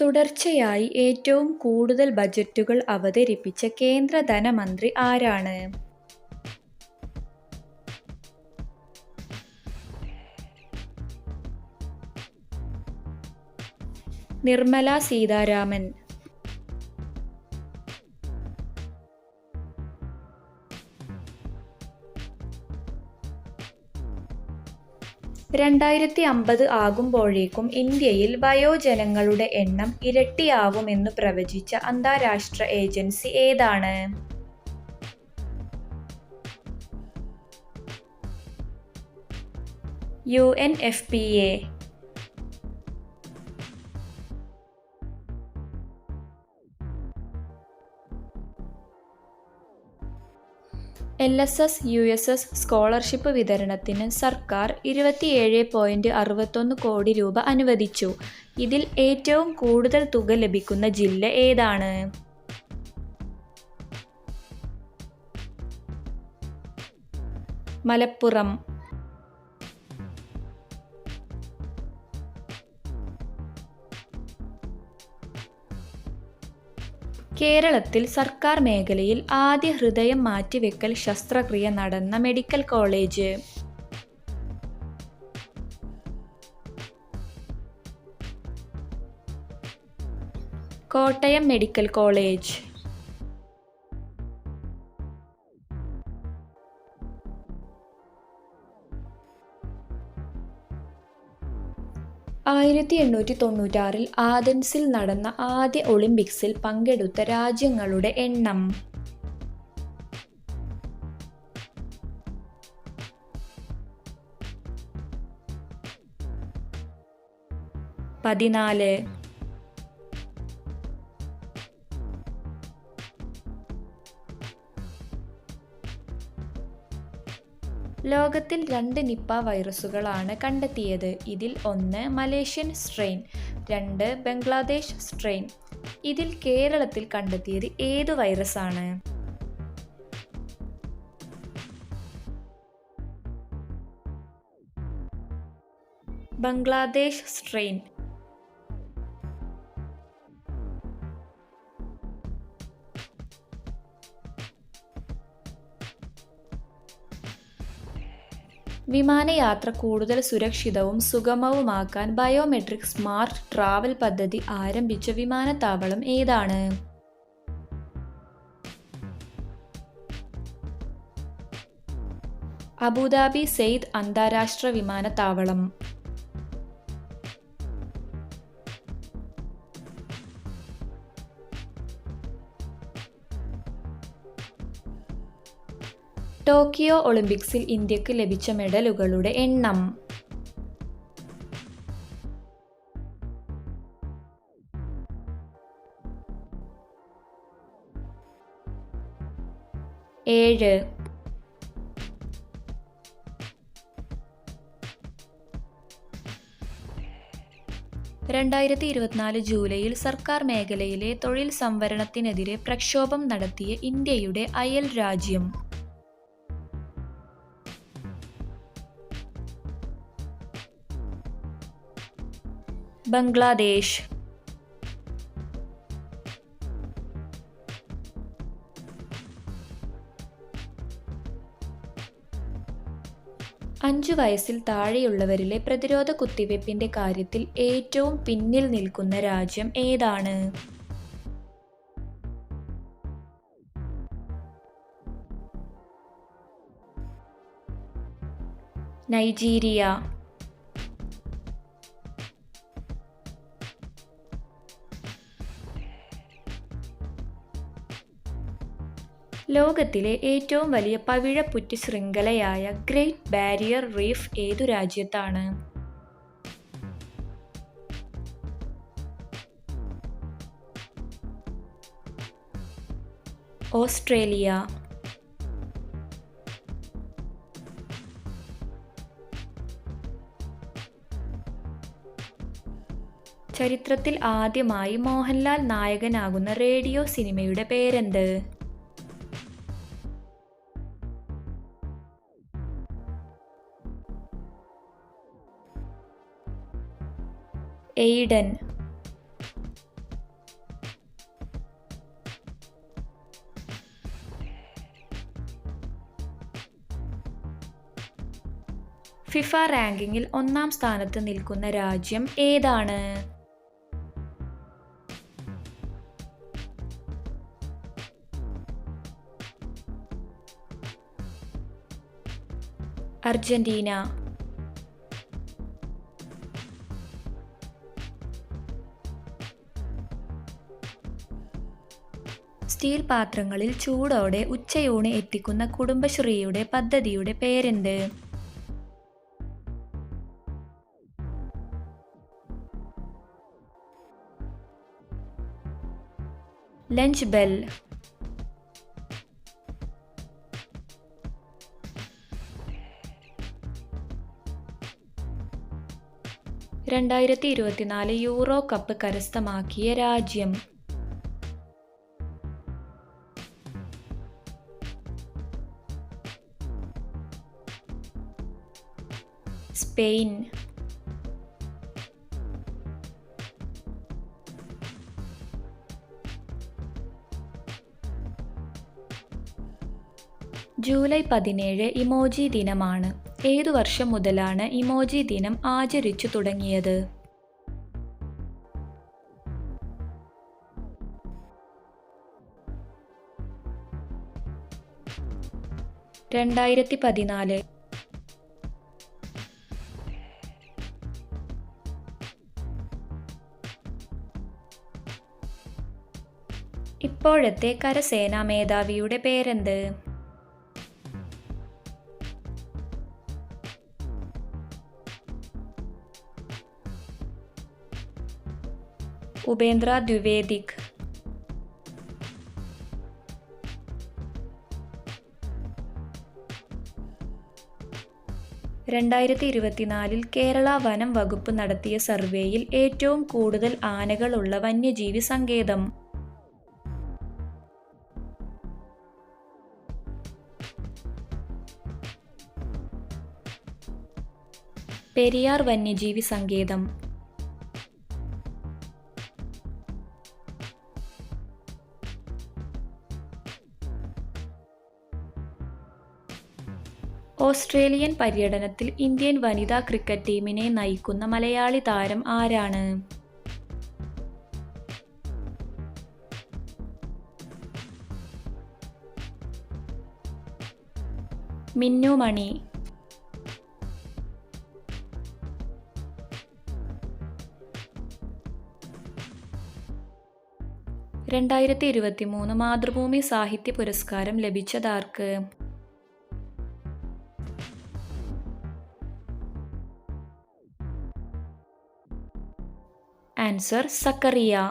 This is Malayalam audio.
തുടർച്ചയായി ഏറ്റവും കൂടുതൽ ബജറ്റുകൾ അവതരിപ്പിച്ച കേന്ദ്ര ധനമന്ത്രി ആരാണ്? നിർമ്മല സീതാരാമൻ. രണ്ടായിരത്തി അമ്പത് ആകുമ്പോഴേക്കും ഇന്ത്യയിൽ വയോജനങ്ങളുടെ എണ്ണം ഇരട്ടിയാവുമെന്ന് പ്രവചിച്ച അന്താരാഷ്ട്ര ഏജൻസി ഏതാണ്? UNFPA. L. S. S. U. S. S. Scholarship വിതരണത്തിന് സർക്കാർ ഇരുപത്തിയേഴേ പോയിന്റ് അറുപത്തൊന്ന് കോടി രൂപ അനുവദിച്ചു. ഇതിൽ ഏറ്റവും കൂടുതൽ തുക ലഭിക്കുന്ന ജില്ല ഏതാണ്? മലപ്പുറം. കേരളത്തിൽ സർക്കാർ മേഖലയിൽ ആദ്യ ഹൃദയം മാറ്റിവെക്കൽ ശസ്ത്രക്രിയ നടന്ന medical college? Kottayam medical college. ആയിരത്തി എണ്ണൂറ്റി തൊണ്ണൂറ്റാറിൽ ആഥൻസിൽ നടന്ന ആദ്യ ഒളിമ്പിക്സിൽ പങ്കെടുത്ത രാജ്യങ്ങളുടെ എണ്ണം? പതിനാല്. ലോകത്തിൽ രണ്ട് നിപ്പ വൈറസുകളാണ് കണ്ടെത്തിയത്. ഇതിൽ ഒന്ന് മലേഷ്യൻ സ്ട്രെയിൻ, രണ്ട് ബംഗ്ലാദേശ് സ്ട്രെയിൻ. ഇതിൽ കേരളത്തിൽ കണ്ടെത്തിയത് ഏതു വൈറസാണ്? ബംഗ്ലാദേശ് സ്ട്രെയിൻ. വിമാനയാത്ര കൂടുതൽ സുരക്ഷിതവും സുഗമവുമാക്കാൻ ബയോമെട്രിക് സ്മാർട്ട് ട്രാവൽ പദ്ധതി ആരംഭിച്ച വിമാനത്താവളം ഏതാണ്? അബുദാബി സെയ്ദ് അന്താരാഷ്ട്ര വിമാനത്താവളം. ടോക്കിയോ ഒളിമ്പിക്സിൽ ഇന്ത്യയ്ക്ക് ലഭിച്ച മെഡലുകളുടെ എണ്ണം? ഏഴ്. രണ്ടായിരത്തി ഇരുപത്തിനാല് ജൂലൈയിൽ സർക്കാർ മേഖലയിലെ തൊഴിൽ സംവരണത്തിനെതിരെ പ്രക്ഷോഭം നടത്തിയ ഇന്ത്യയുടെ അയൽ രാജ്യം? ബംഗ്ലാദേശ്. അഞ്ചു വയസ്സിൽ താഴെയുള്ളവരിലെ പ്രതിരോധ കുത്തിവെപ്പിന്റെ കാര്യത്തിൽ ഏറ്റവും പിന്നിൽ നിൽക്കുന്ന രാജ്യം ഏതാണ്? നൈജീരിയ. ലോകത്തിലെ ഏറ്റവും വലിയ പവിഴപ്പുറ്റ് ശൃംഖലയായ ഗ്രേറ്റ് ബാരിയർ റീഫ് ഏതു രാജ്യത്താണ്? ഓസ്ട്രേലിയ. ചരിത്രത്തിൽ ആദ്യമായി മോഹൻലാൽ നായകനാകുന്ന റേഡിയോ സിനിമയുടെ പേരെന്ത്? എയ്ഡൻ. ഫിഫ റാങ്കിങ്ങിൽ ഒന്നാം സ്ഥാനത്ത് നിൽക്കുന്ന രാജ്യം ഏതാണ്? അർജന്റീന. സ്റ്റീൽ പാത്രങ്ങളിൽ ചൂടോടെ ഉച്ചയൂണ് എത്തിക്കുന്ന കുടുംബശ്രീയുടെ പദ്ധതിയുടെ പേരെന്ത്? Lunch bell. രണ്ടായിരത്തി ഇരുപത്തിനാല് യൂറോ കപ്പ് കരസ്ഥമാക്കിയ രാജ്യം. സ്പെയിൻ. ജൂലൈ പതിനേഴ് ഇമോജി ദിനമാണ്. ഏതു വർഷം മുതലാണ് ഇമോജി ദിനം ആചരിച്ചു തുടങ്ങിയത്? രണ്ടായിരത്തി പതിനാല് ഇപ്പോഴത്തെ കരസേനാ മേധാവിയുടെ പേരെന്ത്? ഉപേന്ദ്ര ദ്വിവേദിക്. രണ്ടായിരത്തി ഇരുപത്തിനാലിൽ കേരള വനം വകുപ്പ് നടത്തിയ സർവേയിൽ ഏറ്റവും കൂടുതൽ ആനകളുള്ള വന്യജീവി സങ്കേതം. പെരിയാർ വന്യജീവി സങ്കേതം. ഓസ്ട്രേലിയൻ പര്യടനത്തിൽ ഇന്ത്യൻ വനിതാ ക്രിക്കറ്റ് ടീമിനെ നയിക്കുന്ന മലയാളി താരം ആരാണ്? മിന്നു മണി. രണ്ടായിരത്തി ഇരുപത്തി മൂന്ന് മാതൃഭൂമി സാഹിത്യ പുരസ്കാരം ലഭിച്ചതാർക്ക്? ആൻസർ സക്കറിയ.